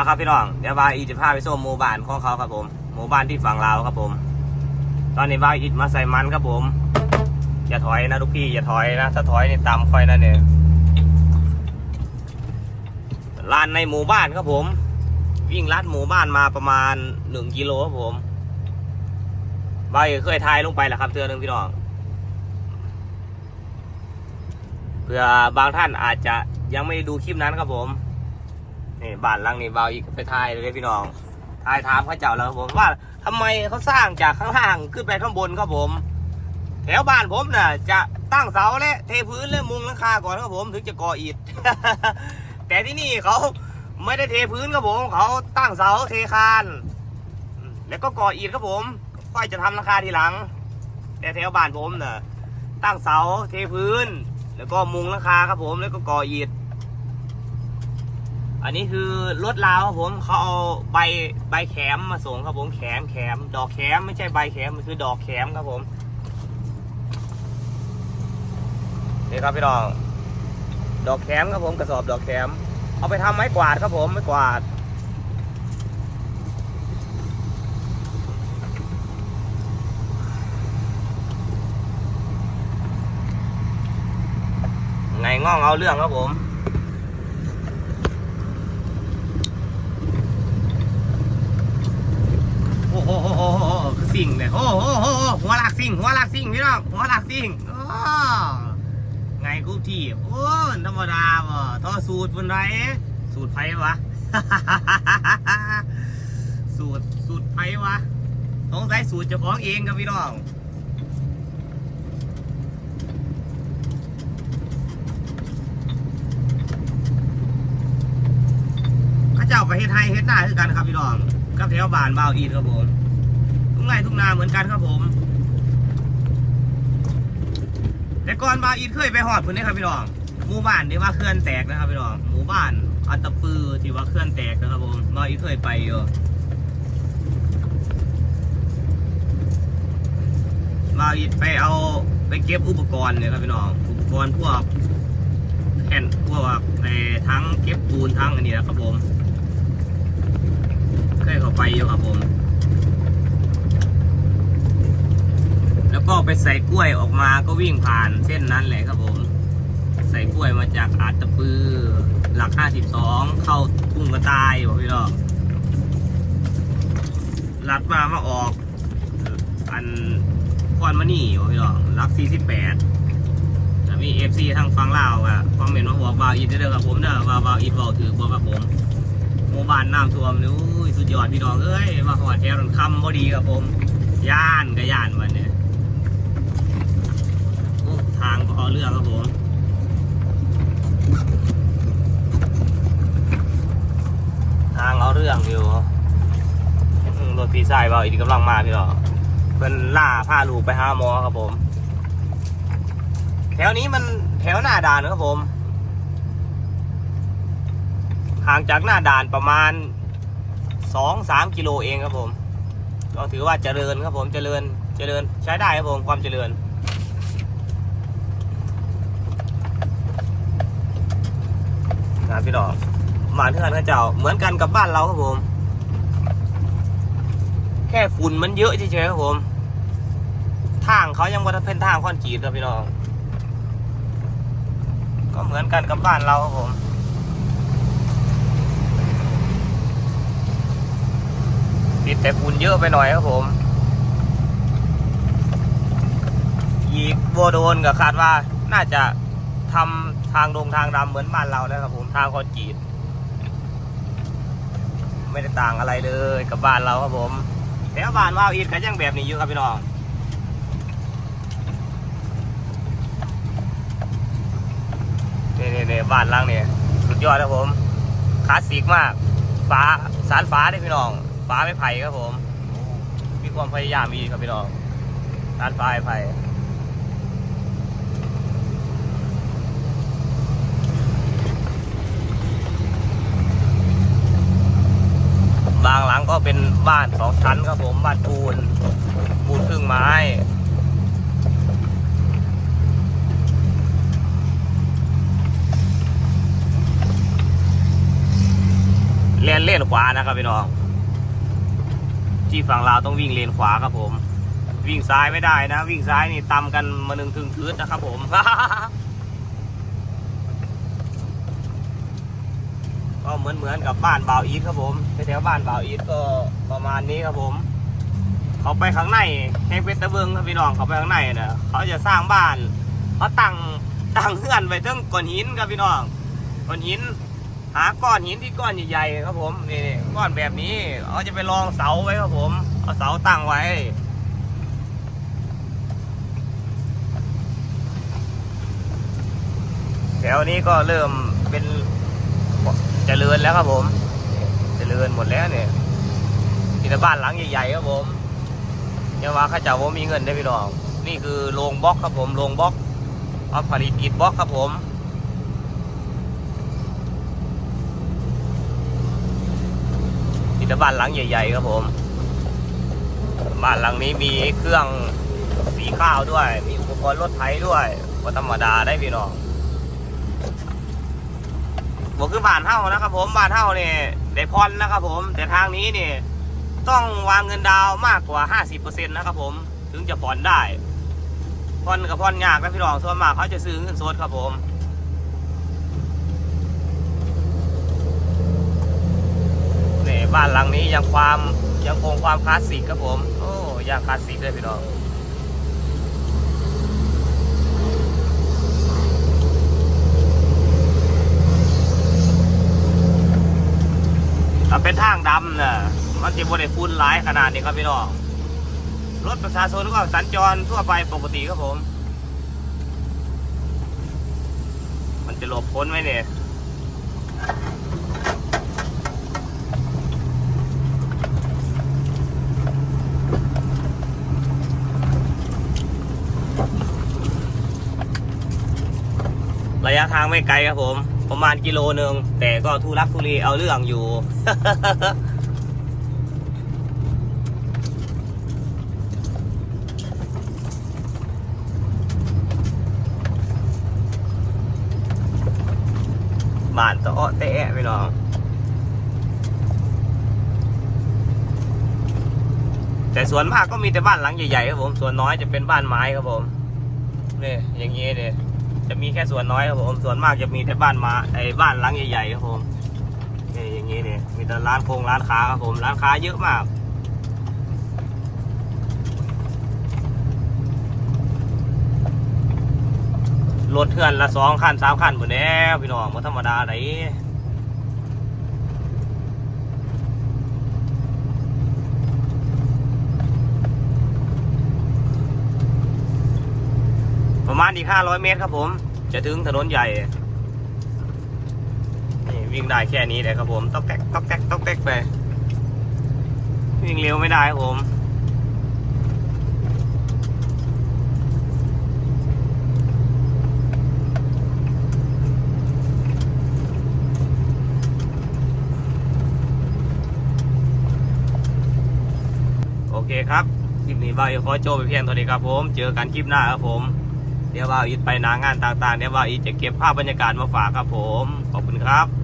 มาครับพี่น้องเดี๋ยวบายอีจะพาไปส้มหมู่บ้านของเขาครับผมหมู่บ้านที่ฝั่งลาวครับผม ตอนนี้บายอีมาใส่มันครับผม อย่าถอยนะลูกพี่อย่าถอยนะ ถ้าถอยนี่ตามค่อยนะเนี่ยลานในหมู่บ้านครับผม วิ่งลัดหมู่บ้านมาประมาณหนึ่งกิโลครับผมบายเคยทายลงไปแหละครับเตือนหนึ่งพี่น้องเพื่อบางท่านอาจจะยังไม่ได้ดูคลิปนั้นครับผม นี่บ้านหลังนี้เบาอีกไปทายเลยพี่น้องทายถามเขาเจ้าแล้วผมว่าทำไมเขาสร้างจากข้างล่างขึ้นไปข้างบนครับผม แถวบ้านผมน่ะ จะตั้งเสาและเทพื้นและมุงหลังคาก่อนครับผมถึงจะก่ออิฐแต่ที่นี่เขาไม่ได้เทพื้นครับผม เขาตั้งเสาเทคานแล้วก็ก่ออิฐครับผมค่อยจะทำหลังคาทีหลัง แต่แถวบ้านผมน่ะตั้งเสาเทพื้น แล้วก็มุงหลังคาครับผม แล้วก็ก่ออิฐ อันนี้คือรถลาวครับผมเขาเอาใบใบแขมมาส่งครับผมแขมแขมดอกแขมไม่ใช่ใบแขมมันคือดอกแขมครับผมนี่ครับพี่น้อง ดอกแขมครับผมกระสอบดอกแขม เอาไปทำไม้กวาดครับผมไม้กวาดไงง่องเอาเรื่องครับผม โอ้โหโอ้โหโอ้โหคือสิ่งเนี่ย โอ้โหโหหัวหลักสิ่งหัวหลักสิ่งพี่น้องหัวหลักสิ่งโอ้ไงกูที่โอ้ธรรมดาบ่ท่อสูตรบนไรสูตรไฟวะสูตรสูตรไฟวะสงสัยสูตรเจ้าของเองครับพี่น้องเข้าเจ้าประเทศไทยเฮ็ดหน้าคือกันครับพี่น้องกับแถวบ้านบ่าวอีดครับผม ไร่ทุกนาเหมือนกันครับผม แต่ก่อนบาอีดเคยไปหอดพื้นนี่ครับพี่น้องหมู่บ้านที่ว่าเคลื่อนแตกนะครับพี่น้องหมู่บ้านอัตตปือที่ว่าเคลื่อนแตกนะครับผมบาอีดเคยไปอยู่บาอีดไปเอาไปเก็บอุปกรณ์เนี่ยครับพี่น้องอุปกรณ์พวกแผ่นพวกไอ้ทั้งเก็บปูนทั้งอันนี้นะครับผมเคยเข้าไปอยู่ครับผม แล้วก็ไปใส่กล้วยออกมาก็วิ่งผ่านเส้นนั้นแหละครับผม ใส่กล้วยมาจากอาตะปือหลัก 52 เข้าทุ่งกระต่ายบอกพี่น้องลัดมามาออก อันคอนมานี่บอกพี่น้องหลัก 48จะมีเอฟซีทางฟังเล่าอะคอมเมนต์มาบอกบาวอิดเด้อครับผมเด้อว่าบาวอิดบอกถือบอกกับผมหมู่บ้านน้ำท่วมนี่อุ้ยสุดยอดพี่น้องเอ้ยมาหอดแถวนันคำพอดีครับผมย่านกับย่านวันเนี่ย ทางก็เอาเรื่องครับผมทางเอาเรื่องอยู่รถพีซ่ายบาวอิดกำลังมาพี่น้อเป็นล่าพาลูกไปห้าหมอครับผม แถวนี้มันแถวหน้าด่านครับผมห่างจากหน้าด่านประมาณสองสามกิโลเองครับผม ก็ถือว่าเจริญครับผมเจริญเจริญใช้ได้ครับผมความเจริญ นะพี่น้องหมานเทือนข้าเจ้า เหมือนกันกับบ้านเราครับผม แค่ฝุ่นมันเยอะเฉยๆครับผม ทางเขายังว่าเป็นทางคอนกรีตครับพี่น้อง ก็เหมือนกันกับบ้านเราครับผมติดแต่ฝุ่นเยอะไปหน่อยครับผมอีกโบโดนก็คาดว่าน่าจะทำ ทางดงทางดำเหมือนบ้านเรานะครับผมทางคอนกรีตไม่ได้ต่างอะไรเลยกับบ้านเราครับผมแต่ว่าบ้านว่าวอีดก็ยังแบบนี้อยู่ครับพี่น้องนี่นี่นี่บ้านล่างเนี่ยสุดยอดครับผมคลาสสิกมากฟ้าสารฟ้าได้พี่น้องฟ้าไม่ไผ่ครับผม มีความพยายามมีครับพี่น้องสารฟ้าไม่ไผ่บางหลังก็ เป็นบ้านสองชั้นครับผมบ้านปูนปูนครึ่งไม้เลนเลนขวานะครับพี่น้อง ที่ฝั่งลาวต้องวิ่งเลนขวาครับผม วิ่งซ้ายไม่ได้นะ วิ่งซ้ายนี่ตำกันมาหนึ่งถึงคืนนะครับผม ก็เหมือนเหมือนกับบ้านบ่าวอีทครับผมแถวบ้านบ่าวอีทก็ประมาณนี้ครับผม เขาไปข้างในแห่งเป็นตะเบิงครับพี่น้องเขาไปข้างในนะเขาจะสร้างบ้านเขาตั้งตั้งเฮือนไว้ทั้งก้อนหินครับพี่น้องก้อนหิน หาก้อนหินที่ก้อนใหญ่ๆครับผมนี่ก้อนแบบนี้เขาจะไปรองเสาไว้ครับผมเอาเสาตั้งไว้แถวนี้ก็เริ่มเป็น เจริญแล้วครับผม เจริญหมดแล้วเนี่ยมีแต่บ้านหลังใหญ่ๆครับผมยังว่าข้าเจ้าว่ามีเงินได้พี่น้อง นี่คือโรงบล็อกครับผมโรงบล็อกเอาผลิตอิฐบล็อกครับผมมีแต่บ้านหลังใหญ่ๆครับผม บ้านหลังนี้มีเครื่องสีข้าวด้วย มีอุปกรณ์รถไถด้วยก็ธรรมดาได้พี่น้อง บอกคือบ้านเท่านะครับ ผมบ้านเท่าเนี่ยได้พรนะครับ ผม แต่ทางนี้เนี่ยต้องวางเงินดาวน์มากกว่า 50%นะครับ ผมถึงจะผ่อนได้ผ่อนกับผ่อนยากนะพี่น้องส่วนมากเขาจะซื้อเงินสดครับผมนี่บ้านหลังนี้ยังความยังคงความคลาสสิกครับผม โอ้ยังคลาสสิกเลยพี่น้อง ถ้าเป็นทางดำน่ะมันจะบริฟุ้นหลายขนาดนี้ครับพี่น้องรถประชาชนก็สัญจรทั่วไปปกติครับผม มันจะหลบพ้นไหมเนี่ยระยะทางไม่ไกลครับผม ประมาณกิโลหนึ่งแต่ก็ทุรักทุเลเอาเรื่องอยู่ บ้านตะอ้อแตะไปน้องแต่ส่วนมากก็มีแต่บ้านหลังใหญ่ๆครับผม ส่วนน้อยจะเป็นบ้านไม้ครับผม นี่อย่างนี้เนี่ย จะมีแค่ส่วนน้อยครับผม ส่วนมากจะมีแต่บ้านมาไอ้บ้านหลังใหญ่ๆครับผมนี่อย่างนี้เนี่ยมีแต่ร้านโครงร้านค้าครับผม ร้านค้าเยอะมากรถเทือนละสองคันสามคันหมดแล้วพี่น้องมันธรรมดาไหน ประมาณอีกห้าร้อยเมตรครับผม จะถึงถนนใหญ่ นี่วิ่งได้แค่นี้เลยครับผมต๊อกแตกต๊อกแตกต๊อกแตกไป วิ่งเร็วไม่ได้ครับผมโอเคครับ คลิปนี้บ่าวอีขอโจบไปเพียงเท่านี้ครับผม เจอกันคลิปหน้าครับผม เดี๋ยวว่าอีทไปนางานต่างๆ เดี๋ยวว่าอีทจะเก็บภาพบรรยากาศมาฝากครับผม ขอบคุณครับ